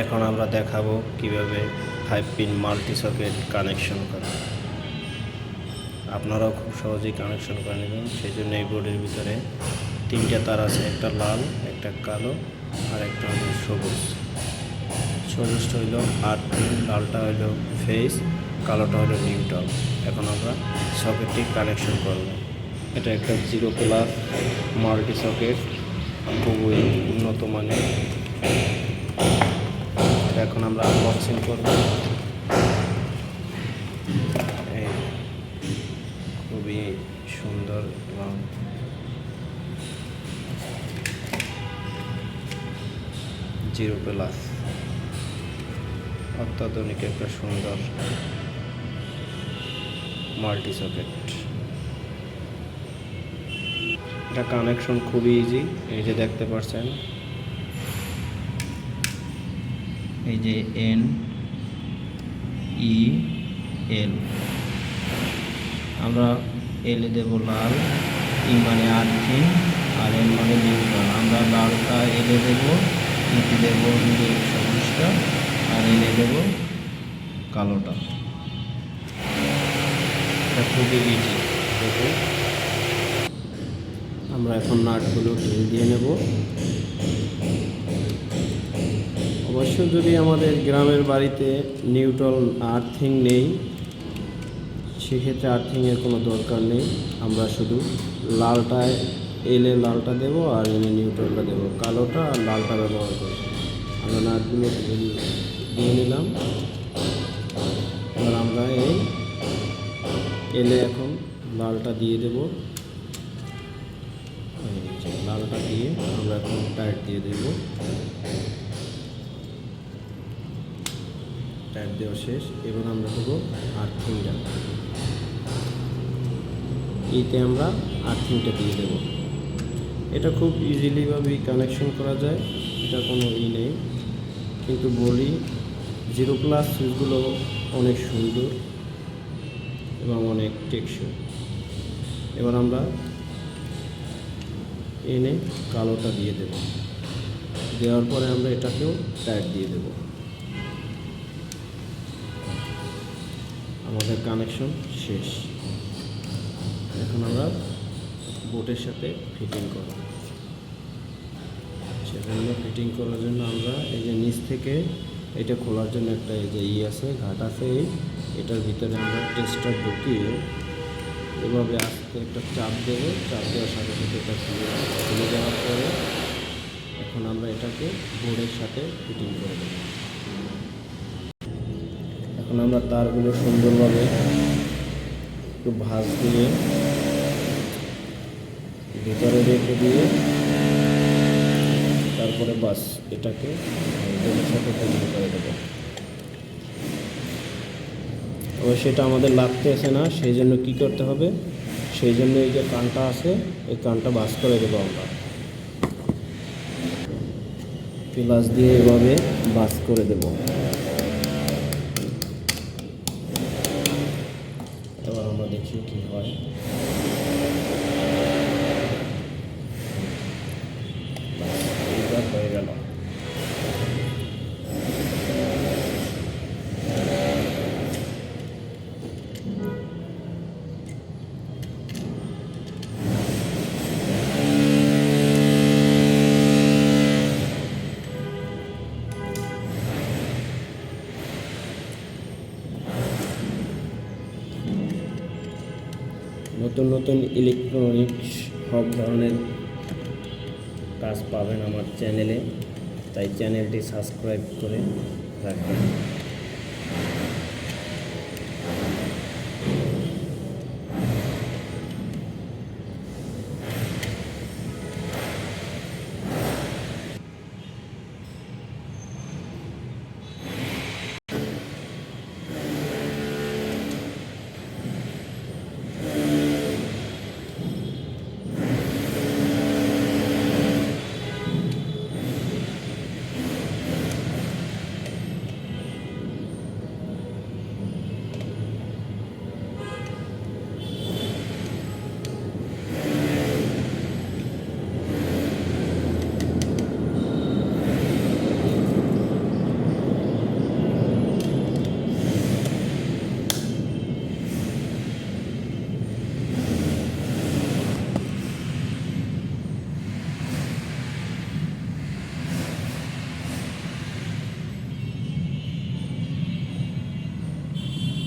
এখন আমরা দেখাবো কীভাবে five pin multi socket connection করা আপনারাও খুব সহজেই কানেকশন করে নেবেন। সেই জন্য এই বোর্ডের ভিতরে তিনটা তার আছে, একটা লাল, একটা কালো আর একটা হলো সবুজ। সবুজটা হইল আট পিন লালটা হইল ফেস কালোটা হলো নিউট্রাল এখন আমরা সকেটটি কানেকশন করব। এটা একটা জিরো প্লাস মাল্টি সকেট খুবই উন্নত মানের। এখন আমরা আনবক্সিং করব। খুবই সুন্দর এবং জিরো প্লাস। অত্যাধুনিক একটা সুন্দর মাল্টি সকেট এটা কানেকশন খুবই ইজি এই যে দেখতে পাচ্ছেন এই যে এন ই এল আমরা এলে দেব লাল ই মানে আর্থিং, আর এল মানে নিউট্রাল। আমরা লালটা এলে দেব ইতে দেব হচ্ছে সবুজটা, আর এলে দেব কালোটা। খুবই ইজি দেখুন। আমরা এখন নাটগুলো ঢিল দিয়ে নেব। অবশ্য যদি আমাদের গ্রামের বাড়িতে নিউট্রাল আর্থিং নেই, সেক্ষেত্রে আর্থিংয়ের কোনো দরকার নেই। আমরা শুধু লালটায় এলে লালটা দেবো আর এনে নিউট্রালটা দেবো। কালোটা আর লালটা ব্যবহার করব। আমরা নাটগুলো ঢিল দিয়ে নিলাম। এবার আমরা এই এলে এখন লালটা দিয়ে দেবো। লালটা দিয়ে আমরা এখন টাইট দিয়ে দেবো। টাইট দেওয়া শেষ এবার আমরা দেবো আর্থিংটা এতে আমরা আর্থিংটা দিয়ে দেবো। এটা খুব ইজিলিভাবেই কানেকশন করা যায়, এটা কোনো ই নেই। কিন্তু বলি জিরো প্লাস সুইচগুলো অনেক সুন্দর এবং অনেক টেকসই। এবার আমরা এনে কালোটা দিয়ে দেব। দেওয়ার পরে আমরা এটাকেও টাইট দিয়ে দেব। আমাদের কানেকশন শেষ। এখন আমরা বোটের সাথে ফিটিং করব। সেজন্য ফিটিং করার জন্য আমরা এই যে নিচ থেকে এটা খোলার জন্য একটা এই যে ই আছে, ঘাট আছে এই, এটার ভিতরে আমরা টেস্টার ঢুকিয়ে এভাবে আস্তে একটা চাপ দেবো। চাপ দেওয়ার সাথে সাথে এটা খুলে খুলে দেওয়ার পরে এখন আমরা এটাকে বোর্ডের সাথে ফিটিং করে দেবো। এখন আমরা তারগুলো সুন্দরভাবে একটু ভাঁজ দিয়ে ভিতরে রেখে দিয়ে তারপরে বাস এটাকে সাথে করে দেবো। তবে সেটা আমাদের লাগতেছে না, সেই জন্য কী করতে হবে? সেই জন্য এই যে কানটা আছে, এই কানটা বাস করে দেবো আমরা। প্লাস দিয়ে এভাবে বাস করে দেব। নতুন নতুন ইলেকট্রনিক্স সব ধরনের কাজ পাবেন আমার চ্যানেলে তাই চ্যানেলটি সাবস্ক্রাইব করে রাখবেন।